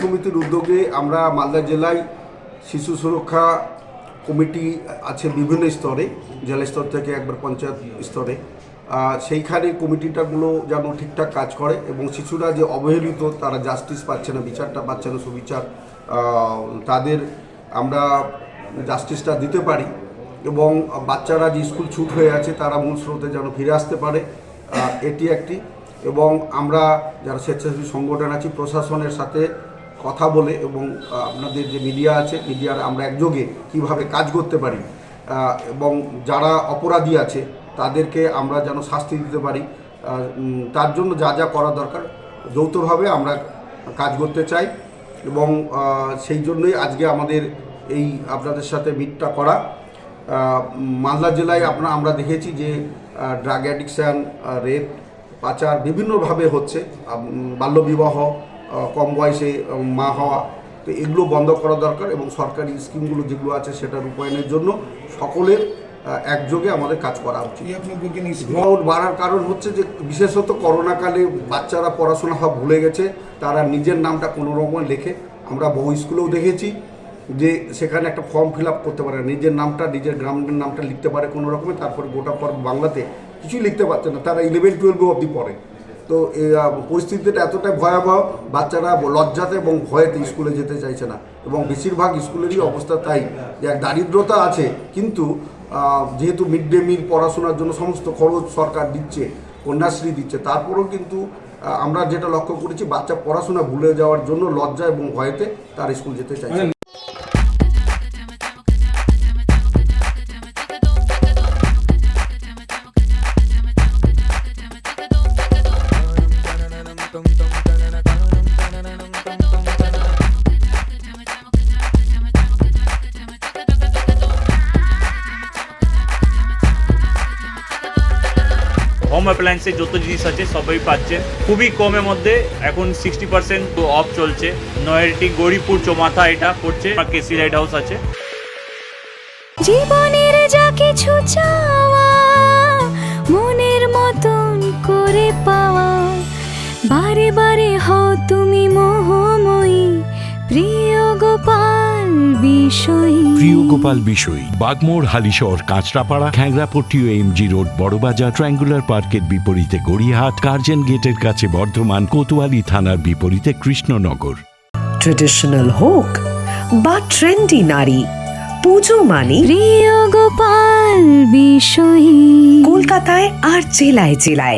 সমিতির উদ্যোগে আমরা মালদা জেলায় শিশু সুরক্ষা কমিটি আছে বিভিন্ন স্তরে, জেলা স্তর থেকে একবার পঞ্চায়েত স্তরে। সেইখানে কমিটিটাগুলো যেন ঠিকঠাক কাজ করে এবং শিশুরা যে অবহেলিত, তারা জাস্টিস পাচ্ছে না, বিচারটা পাচ্ছে না, সুবিচার তাদের আমরা জাস্টিসটা দিতে পারি এবং বাচ্চারা যে স্কুল ছুট হয়ে আছে, তারা মূল স্রোতে যেন ফিরে আসতে পারে এটি একটি। এবং আমরা যারা স্বেচ্ছাসেবী সংগঠন আছি, প্রশাসনের সাথে কথা বলে এবং আপনাদের যে মিডিয়া আছে, মিডিয়ার আমরা একযোগে কীভাবে কাজ করতে পারি এবং যারা অপরাধী আছে, তাদেরকে আমরা যেন শাস্তি দিতে পারি তার জন্য যা যা করা দরকার, যৌথভাবে আমরা কাজ করতে চাই এবং সেই জন্যই আজকে আমাদের এই আপনাদের সাথে মিটটা করা। মালদা জেলায় আপনার, আমরা দেখেছি যে ড্রাগ অ্যাডিকশান রেপ পাচার বিভিন্নভাবে হচ্ছে বাল্যবিবাহ কম বয়সে মা হওয়া তো এগুলো বন্ধ করা দরকার এবং সরকারি স্কিমগুলো যেগুলো আছে সেটা রূপায়ণের জন্য সকলের একযোগে আমাদের কাজ করা উচিত। ভোট বাড়ার কারণ হচ্ছে যে বিশেষত করোনাকালে বাচ্চারা পড়াশোনা সব ভুলে গেছে তারা নিজের নামটা কোনো রকম লেখে। আমরা বহু স্কুলেও দেখেছি যে সেখানে একটা ফর্ম ফিল আপ করতে পারে নিজের নামটা নিজের গ্রামের নামটা লিখতে পারে কোনো রকমে তারপরে গোটা পর বাংলাতে কিছুই লিখতে পারছে না। তারা ইলেভেন টুয়েলভে অবধি পড়ে। তো পরিস্থিতিটা এতটাই ভয়াবহ, বাচ্চারা লজ্জাতে এবং ভয়েতে স্কুলে যেতে চাইছে না। এবং বেশিরভাগ স্কুলেরই অবস্থা তাই, যে এক দারিদ্রতা আছে, কিন্তু যেহেতু মিড ডে মিল পড়াশোনার জন্য সমস্ত খরচ সরকার দিচ্ছে, কন্যাশ্রী দিচ্ছে, তারপরেও কিন্তু আমরা যেটা লক্ষ্য করেছি, বাচ্চা পড়াশোনা ভুলে যাওয়ার জন্য লজ্জা এবং ভয়েতে তার স্কুল যেতে চাইছে হোম অ্যাপ্লায়েন্সে যত জিনিস আছে, সবই পাচ্ছেন। খুবই কমের মধ্যে এখন সিক্সটি পার্সেন্ট অফ চলছে। নয়ারটি গৌরীপুর চৌমাথা এটা পড়ছে কেসি লাইট হাউস আছে। জীবনের যা কিছু চাওয়া, মনের মতন করে পাওয়া। বারে বারে হও তুমি মোহময়ী, প্রিয় গোপাল। বিষয়ী। প্রিয় গোপাল বিষয় বাগমোড় হালিশহর কাঁচরাপাড়া খ্যাংরাপট্টি ও এমজি রোড বড়বাজার ট্রায়াঙ্গুলার পার্কের বিপরীতে গড়িয়াহাট কার্জন গেটের কাছে বর্ধমান কোতোয়ালি থানার বিপরীতে কৃষ্ণনগর। ট্রেডিশনাল হোক বা ট্রেন্ডি নারী পুজো মানে প্রিয় গোপাল বিষয়ী। কলকাতায় আর জেলায় জেলায়।